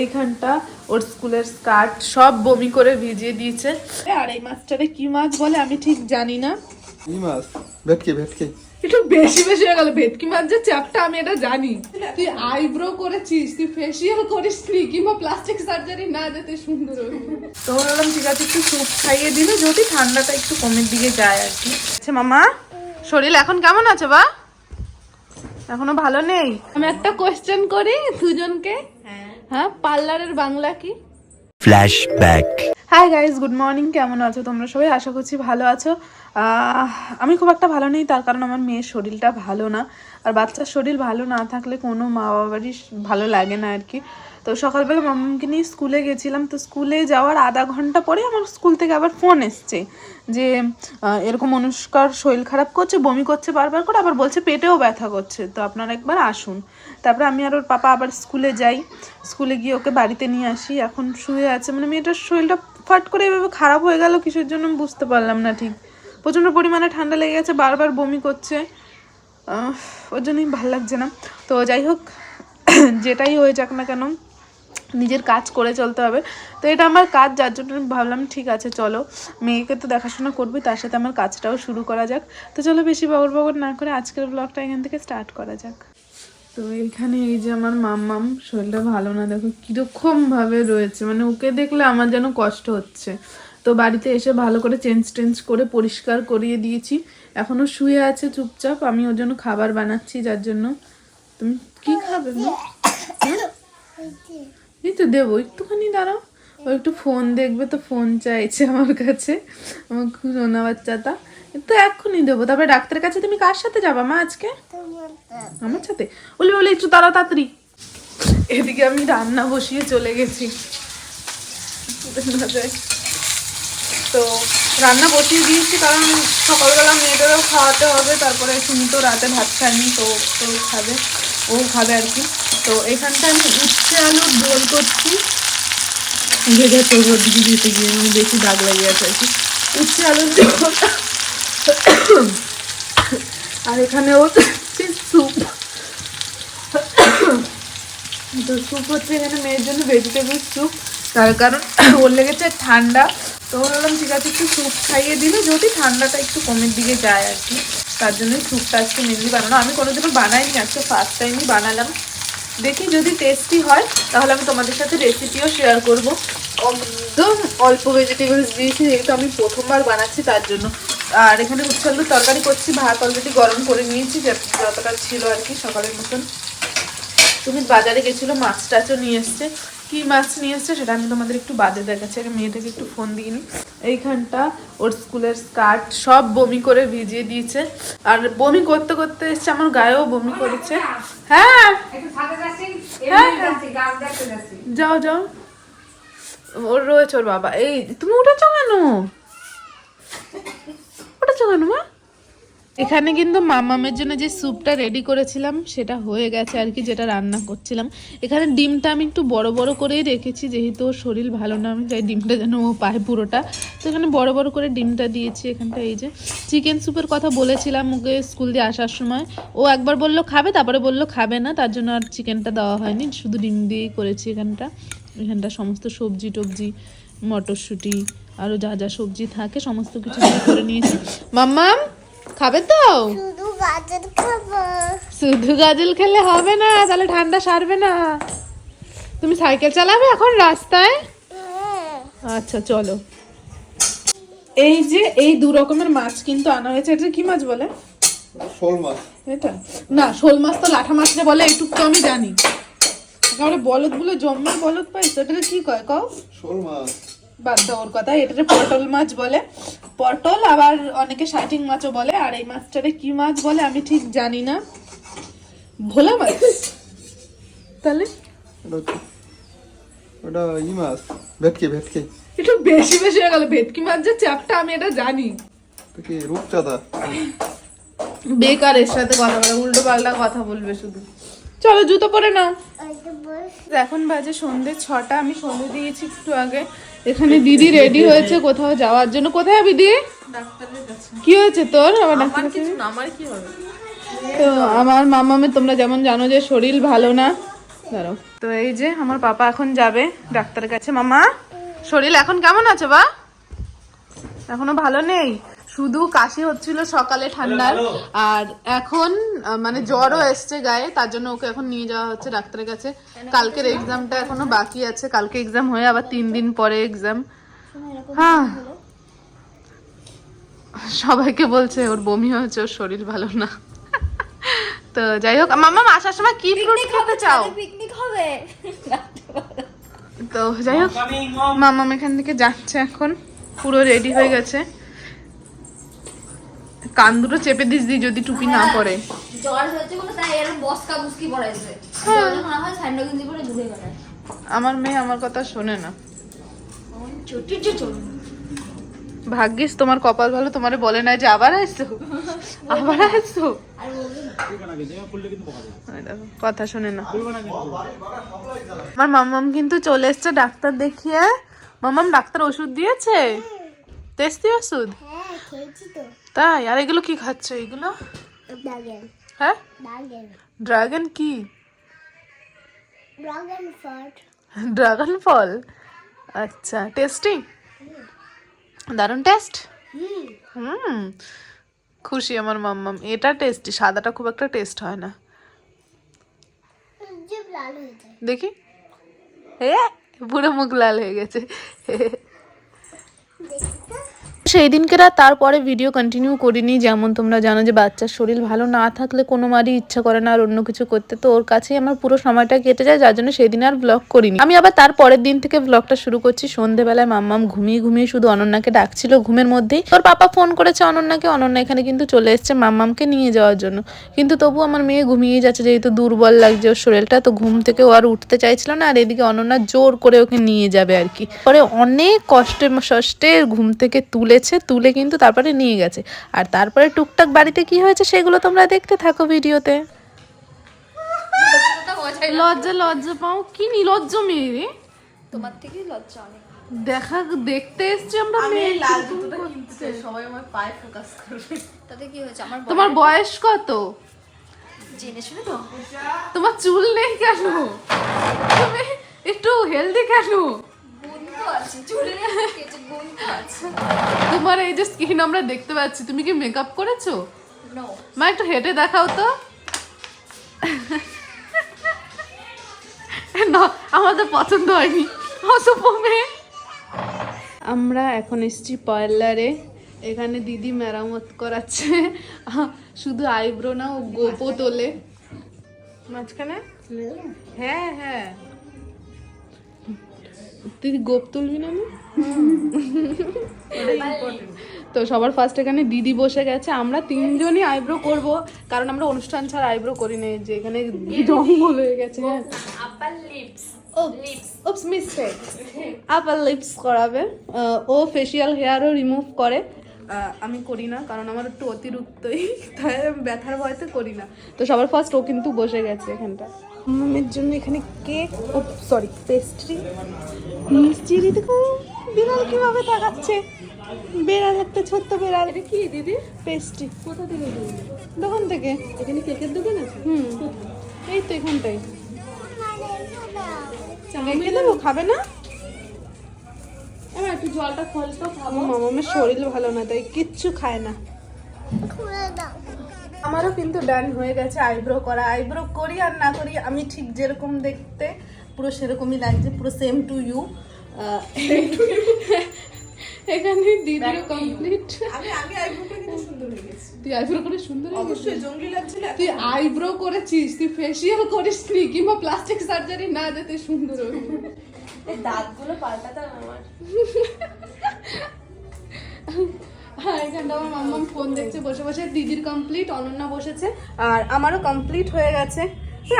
এইখানটা ওর স্কুলের স্কার্ট সব বমি করে ভিজিয়ে দিয়েছে। আর এই মাছটারে কি মাছ বলে আমি ঠিক জানি না। কি মাছ? ভেটকি ভেটকি। একটু বেশি বেশি হয়ে গেল। ভেটকি মাছ যে চ্যাপটা আমি এটা জানি। তুই আইব্রো করেছিস তুই ফেসিয়াল করিস নি কিংবা প্লাস্টিক সার্জারি না যেতে সুন্দর হবে। তো বললাম ঠিক আছে একটু স্যুপ খাইয়ে দিলে যদি ঠান্ডাটা একটু কমের দিকে যায় আর কি। আচ্ছা মামা শরীর এখন কেমন আছে বা? এখনও ভালো নেই? আমি একটা কোয়েশ্চেন করি দুজনকে। হ্যাঁ পার্লারের বাংলা কি Flashback. Hi guys good morning কেমন আছো তোমরা সবাই? আশা করছি ভালো আছো। আমি খুব একটা ভালো নেই, তার কারণ আমার মেয়ের শরীরটা ভালো না। আর বাচ্চার শরীর ভালো না থাকলে কোনো মা বাবারই ভালো লাগে না আর কি তো সকালবেলা মামাকে নিয়ে স্কুলে গেছিলাম। তো স্কুলে যাওয়ার আধা ঘণ্টা পরে আমার স্কুল থেকে আবার ফোন এসছে যে এরকম অনুষ্কার শরীর খারাপ করছে, বমি করছে, বারবার করে আবার বলছে পেটেও ব্যথা করছে। তো আপনারা একবার আসুন। তারপরে আমি আর ওর পাপা আবার স্কুলে যাই। স্কুলে গিয়ে ওকে বাড়িতে নিয়ে আসি। এখন শুয়ে আছে। মানে মেয়েটার শরীরটা ফাট করে এভাবে খারাপ হয়ে গেল, কিসের জন্য বুঝতে পারলাম না ঠিক। প্রচণ্ড পরিমাণে ঠান্ডা লেগে গেছে, বারবার বমি করছে। ওর জন্যই ভালো লাগছে না। তো যাই হোক, যেটাই হয়ে যাক না কেন, নিজের কাজ করে চলতে হবে। তো এটা আমার কাজ, যার জন্য ভাবলাম, ঠিক আছে, চলো। মেয়েকে তো দেখাশোনা করবি, তার সাথে আমার কাজটাও শুরু করা যাক। তো চলো বেশি বগর বগর না করে আজকের ব্লগটা এখান থেকে স্টার্ট করা যাক। তো এইখানে এই যে আমার মাম্মাম, শরীরটা ভালো না, দেখো কীরকম ভাবে রয়েছে। মানে ওকে দেখলে আমার যেন কষ্ট হচ্ছে। তো বাড়িতে এসে ভালো করে চেঞ্জ টেঞ্জ করে পরিষ্কার করিয়ে দিয়েছি। এখনও শুয়ে আছে চুপচাপ, আমি ওর জন্য খাবার বানাচ্ছি, যার জন্য। তুমি কি খাবে মা? এই তো দেবো, একটুখানি দাঁড়াও। ও একটু ফোন দেখবে তো ফোন চাইছে আমার কাছে। আমার খুব সোনা বাচ্চাটা। তো এক্ষুনি দেবো। তারপরে ডাক্তারের কাছে তুমি কার সাথে যাবা মা আজকে? আমার সাথে? বলি বলি একটু তাড়া তাড়াতাড়ি। এদিকে আমি রান্না বসিয়ে চলে গেছি। তো রান্না বসিয়ে দিয়েছি কারণ সকালবেলা মেয়েদেরও খাওয়াতে হবে, তারপরে সুমি তো রাতে ভাত খায়নি, তো তো খাবে, ও খাবে আর কি। তো এখানটা আমি উচ্ছে আলুর ঝোল করছি। ভেজে করব দিদি দিতে গিয়ে মানে বেশি দাগ লেগে গেছে আর কি। উচ্ছে আলুর ঝোল আর এখানে হচ্ছে স্যুপ তো স্যুপ হচ্ছে এখানে মেয়ের জন্য ভেজিটেবল স্যুপ তার কারণ ওর লেগেছে ঠান্ডা। তো বললাম, ঠিক আছে, একটু স্যুপ খাইয়ে দিলে যদি ঠান্ডাটা একটু কমের দিকে যায় আর কি। তার জন্যই স্যুপটা আজকে মেনলি বানানো। আমি কোনোদিনও বানাইনি, আজকে ফার্স্ট টাইমই বানালাম। দেখি যদি টেস্টি হয়, তাহলে আমি তোমাদের সাথে রেসিপিও শেয়ার করব। একদম অল্প ভেজিটেবলস দিয়েছি, যেহেতু আমি প্রথমবার বানাচ্ছি তার জন্য। আর এখানে উচ্ছে আলুর তরকারি করছি, ভাত অলরেডি গরম করে নিয়েছি যত- যতটা ছিল আর কি সকালের মতন। তুমি বাজারে গেছিল, মাছ টাচও নিয়ে এসছে। কি মাছ নিয়ে এসছে সেটা আমি তোমাদের একটু বাদে দেখাচ্ছি। আগে মেয়েটাকে একটু ফোন দিইনি এইখানটা ওর স্কুলের স্কার্ট সব বমি করে ভিজিয়ে দিয়েছে। আর বমি করতে করতে এসছে আমার গায়েও বমি করেছে। হ্যাঁ হ্যাঁ, হ্যাঁ। যাও যাও। ওর রয়েছে ওর বাবা। এই তুমি উঠেছো কেন? উঠেছো কেন মা? এখানে কিন্তু মামামের জন্য যে স্যুপটা রেডি করেছিলাম, সেটা হয়ে গেছে আর কি, যেটা রান্না করছিলাম। এখানে ডিমটা আমি একটু বড় বড় করেই রেখেছি, যেহেতু ওর শরীর ভালো না, আমি চাই ডিমটা যেন ও পায় পুরোটা। তো এখানে বড় বড় করে ডিমটা দিয়েছি এখানটা, এই যে। চিকেন স্যুপের কথা বলেছিলাম ওকে স্কুল দিয়ে আসার সময়। ও একবার বলল খাবে, তারপরে বলল খাবে না, তার জন্য আর চিকেনটা দেওয়া হয়নি, শুধু ডিম দিয়েই করেছি এখানটা। এখানটা সমস্ত সবজি টবজি, মটরশুঁটি, আরও যা যা সবজি থাকে, সমস্ত কিছু করে নিয়েছি। মাম্মাম! খাবে তো? শুধু গাজর খাব। শুধু গাজল খেলে হবে না তাহলে ঠান্ডা সারবে না। তুমি সাইকেল চালাবে এখন রাস্তায়? আচ্ছা চলো। এই যে এই দু রকমের মাছ কিন্তু আনা হয়েছে। এটা কি মাছ বলে? শোল মাছ। এটা? না শোল মাছ তো লাঠা মাছ বলে এইটুকু তো আমি জানি। তাহলে বলদ বলে জম্মে বলদ পাইছো এটাকে কি কয়? কও? শোল মাছ। বাদ দাও ওর কথা এটাকে পটল মাছ বলে। পটল আবার অনেকে শাইটিং মাছও বলে আর এই মাছটারে কি মাছ বলে আমি ঠিক জানি না। ভোলা মাছ? তাহলে? ওটা ই মাছ ভেটকি ভেটকি। একটু বেশি বেশি হয়ে গেল ভেটকি মাছ যে চ্যাপটা আমি এটা জানি। কি রূপচাঁদা? বেকার এর সাথে কথা বলে উল্টো পাল্টা কথা বলবে শুধু। চলো জুতো পরে নাও। এখন বাজে সন্ধে ছটা আমি সন্ধে দিয়েছি একটু আগে। এখানে দিদি রেডি হয়েছে কোথাও যাওয়ার জন্য। কোথায় যাবি দি কি হয়েছে তোর? আবার ডাক্তার কাছে? তো আমার মামামের তোমরা যেমন জানো যে শরীর ভালো না। দাঁড়াও তো এই যে আমার পাপা এখন যাবে ডাক্তারের কাছে। মামা শরীর এখন কেমন আছে বা? এখনও ভালো নেই? শুধু কাশি হচ্ছিল সকালে ঠান্ডার। আর এখন মানে জ্বরও এসছে গায়ে তার জন্য ওকে এখন নিয়ে যাওয়া হচ্ছে ডাক্তারের কাছে। কালকের এক্সামটা এখনও বাকি আছে। কালকে এক্সাম হয়ে আবার তিন দিন পরে এক্সাম হ্যাঁ। সবাইকে বলছে ওর বমি হয়েছে ওর শরীর ভালো না। তো যাই হোক মামা আসার সময় কি ফ্রুট খেতে চাও? পিকনিক হবে। তো যাই হোক মামাম এখান থেকে যাচ্ছে এখন। পুরো রেডি হয়ে গেছে। কান দুটো চেপে দিস দি যদি টুপি না পরে। জ্বর হচ্ছে বলে তাই এরকম বসকা বুসকি পড়াইছে। হ্যাঁ। যখন হয় স্যান্ডো গেঞ্জি পরে ঘুরে বেড়ায় আমার মেয়ে আমার কথা শোনে না। চলুন ভাগ্যিস তোমার কপাল ভালো তোমারে বলে না যে আবার আসছো আবার আসছো কথা শোনে না। আমার মামাম কিন্তু চলে এসছে ডাক্তার দেখিয়ে। মামাম ডাক্তার ওষুধ দিয়েছে? তেস্তি ওষুধ? হ্যাঁ তাই? আর এগুলো কি খাচ্ছ? এগুলো? হ্যাঁ? ড্রাগন ড্রাগন কি? ড্রাগন ফল? আচ্ছা টেস্টি দারুণ টেস্ট হুম। খুশি আমার মাম্মাম। এটা টেস্টি সাদাটা খুব একটা টেস্ট হয় না। লাল হয়ে দেখি। এ পুরো মুখ লাল হয়ে গেছে। সেই দিনকে আর তারপরে ভিডিও কন্টিনিউ করিনি। যেমন তোমরা জানো যে বাচ্চার শরীর ভালো না থাকলে কোনো মারই ইচ্ছা করে না আর অন্য কিছু করতে। তো ওর কাছেই আমার পুরো সময়টা কেটে যায়, যার জন্য সেই দিন আর ব্লগ করিনি। আমি আবার তার পরের দিন থেকে ব্লগটা শুরু করছি। সন্ধেবেলায় মাম্মাম ঘুমিয়ে ঘুমিয়ে শুধু অনন্যাকে ডাকছিল ঘুমের মধ্যেই। তোর পাপা ফোন করেছে অনন্যাকে। অনন্যা এখানে কিন্তু চলে এসছে মাম্মামকে নিয়ে যাওয়ার জন্য। কিন্তু তবু আমার মেয়ে ঘুমিয়ে যাচ্ছে, যেহেতু দুর্বল লাগছে ওর শরীরটা। তো ঘুম থেকে ও আর উঠতে চাইছিল না। আর এদিকে অনন্যা জোর করে ওকে নিয়ে যাবে আর কি। পরে অনেক কষ্টে, সষ্টে ঘুম থেকে তুলেছে তুলে কিন্তু তারপরে নিয়ে গেছে। আর তারপরে টুকটাক বাড়িতে কি হয়েছে সেগুলো তোমরা দেখতে থাকো ভিডিওতে। লজ্জা লজ্জা পাও? কি নিলজ্জ মেয়ে রে। তোমার থেকে লজ্জা অনেক। দেখা দেখতে এসছি আমরা মেয়ে। সবাই আমার পায়ে ফোকাস করবে। তাতে কি হয়েছে? আমার তোমার বয়স? কত? জেনে শুনে তো। তোমার চুল নেই কেন? তুমি একটু হেলদি কেন? গুণ তোমার এই যে স্কিন আমরা দেখতে পাচ্ছি তুমি কি মেকআপ করেছ? মা একটু হেঁটে দেখাও তো। না আমাদের পছন্দ হয়নি। অসুপমে আমরা এখন এসেছি পার্লারে এখানে দিদি মেরামত করাচ্ছে। শুধু আইব্রো না ও গোপও তোলে। মাঝখানে? হ্যাঁ হ্যাঁ। তুই গোপ তুলবি না আমি তো সবার ফার্স্ট এখানে দিদি বসে গেছে। আমরা তিনজনই আইব্রো করব। কারণ আমরা অনুষ্ঠান ছাড়া আইব্রো করি না যে এখানে জঙ্গল হয়ে গেছে। হ্যাঁ। ওপস মিস্টেক আপার লিপস করাবে। ও ফেসিয়াল হেয়ারও রিমুভ করে। আমি করি না কারণ আমার একটু অতিরিক্তই। তাই ব্যথার ভয়তে করি না। তো সবার ফার্স্ট ও কিন্তু বসে গেছে এখানটা মামের জন্য এখানে কেক ও সরি পেস্ট্রি মিষ্টি দেখো বিড়াল কীভাবে তাকাচ্ছে? বেড়াল একটা ছোট্ট বেড়াল। এটা কি দিদি? পেস্ট্রি কোথা থেকে দোকান থেকে। এখানে কেকের দোকান আছে? হুম। এই তো এখানটাই রেখে দেবো? খাবে না? এবার একটু জলটা খোল তো খাব। মামামের শরীর ভালো না তাই কিচ্ছু খায় না। খুলে দাও। আমারও কিন্তু ডান হয়ে গেছে আইব্রো করা। আইব্রো করি আর না করি আমি ঠিক যেরকম দেখতে পুরো সেরকমই লাগছে পুরো সেম টু ইউ এখানে দিদিরও কমপ্লিট আমি আগে আইব্রো কিন্তু সুন্দর হয়ে গেছি। তুই আইব্রো করে সুন্দর হয়ে অবশ্যই জঙ্গলি লাগছিল তুই আইব্রো করেছিস তুই ফেসিয়াল করিস নি কিংবা প্লাস্টিক সার্জারি না যেতে সুন্দর হবি। দাঁতগুলো পাল্টাতে আমার। হ্যাঁ এখানটা আমার মাম্মাম ফোন দেখছে বসে বসে দিদির কমপ্লিট অনন্যা বসেছে আর আমারও কমপ্লিট হয়ে গেছে।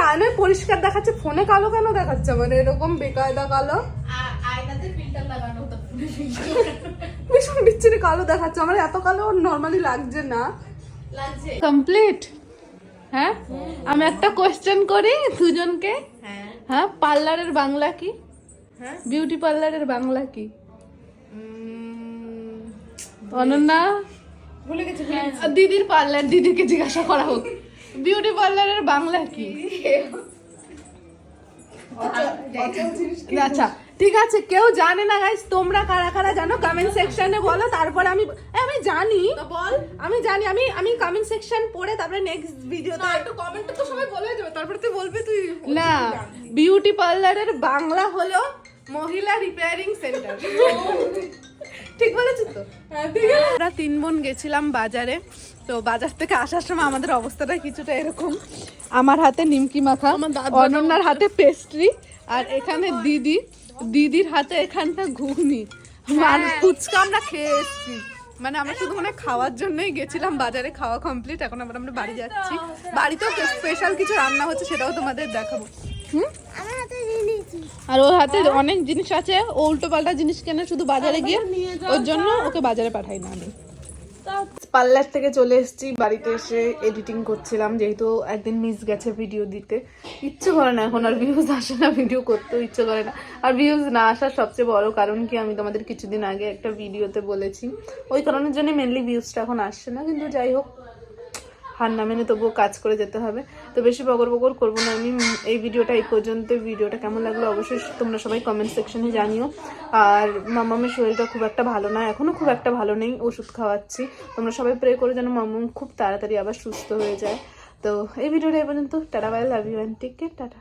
আয়নায় পরিষ্কার দেখাচ্ছে ফোনে কালো কেন দেখাচ্ছে? আমার এরকম বেকায়দা কালো? ভীষণ বিচ্ছিরি কালো দেখাচ্ছে আমার এত কালো নর্মালি লাগছে না। কমপ্লিট হ্যাঁ? আমি একটা কোয়েশ্চেন করি দুজনকে। হ্যাঁ। হ্যাঁ পার্লারের বাংলা কি? হ্যাঁ? বিউটি পার্লারের বাংলা কি? অনন্যা? ভুলে গেছি দিদির পার্লার দিদিকে জিজ্ঞাসা করা হোক। বিউটি পার্লারের বাংলা কি? আচ্ছা ঠিক আছে কেউ জানে না গাইস তোমরা কারা কারা জানো? কমেন্ট সেকশনে বলো তারপরে আমি আমি জানি। বল। আমি জানি আমি আমি কমেন্ট সেকশন পড়ে তারপরে নেক্সট ভিডিওতে না একটু কমেন্টে তো সবাই বলে দেবে তারপর তুই বলবি তুই না বিউটি পার্লারের বাংলা হলো মহিলা রিপেয়ারিং সেন্টার ঠিক বলেছি তো? আমরা তিন বোন গেছিলাম বাজারে। তো বাজার থেকে আসার সময় আমাদের অবস্থাটা কিছুটা এরকম। আমার হাতে নিমকি মাখা অনন্যার হাতে পেস্ট্রি আর এখানে দিদি। দিদির হাতে এখানটা ঘুগনি। আর ফুচকা আমরা খেয়ে এসেছি। মানে আমরা শুধু মানে খাওয়ার জন্যই গেছিলাম বাজারে খাওয়া কমপ্লিট এখন আবার আমরা বাড়ি যাচ্ছি। বাড়িতেও স্পেশাল কিছু রান্না হচ্ছে সেটাও তোমাদের দেখাবো। হুম? আর ওর হাতে অনেক জিনিস আছে। ও উল্টো পাল্টা জিনিস কেনে শুধু বাজারে গিয়ে ওর জন্য ওকে বাজারে পাঠাই না আমি। পার্লার থেকে চলে এসেছি বাড়িতে এসে এডিটিং করছিলাম যেহেতু একদিন মিস গেছে ভিডিও দিতে। ইচ্ছে করে না এখন আর ভিউজ আসে না ভিডিও করতেও ইচ্ছে করে না। আর ভিউজ না আসার সবচেয়ে বড় কারণ কি আমি তোমাদের কিছুদিন আগে একটা ভিডিওতে বলেছি। ওই কারণের জন্য মেনলি ভিউজটা এখন আসছে না কিন্তু যাই হোক হার না মেনে তবুও কাজ করে যেতে হবে। তো বেশি বগর বগর করব না আমি। এই ভিডিওটা এই পর্যন্ত। ভিডিওটা কেমন লাগল অবশ্যই তোমরা সবাই কমেন্ট সেকশনে জানিও। আর মামামের শরীরটা খুব একটা ভালো না। এখনও খুব একটা ভালো নেই। ওষুধ খাওয়াচ্ছি। তোমরা সবাই প্রে করো যেন মামাম খুব তাড়াতাড়ি আবার সুস্থ হয়ে যায়। তো এই ভিডিওটা এই পর্যন্ত। Tata bye love you and take care tata.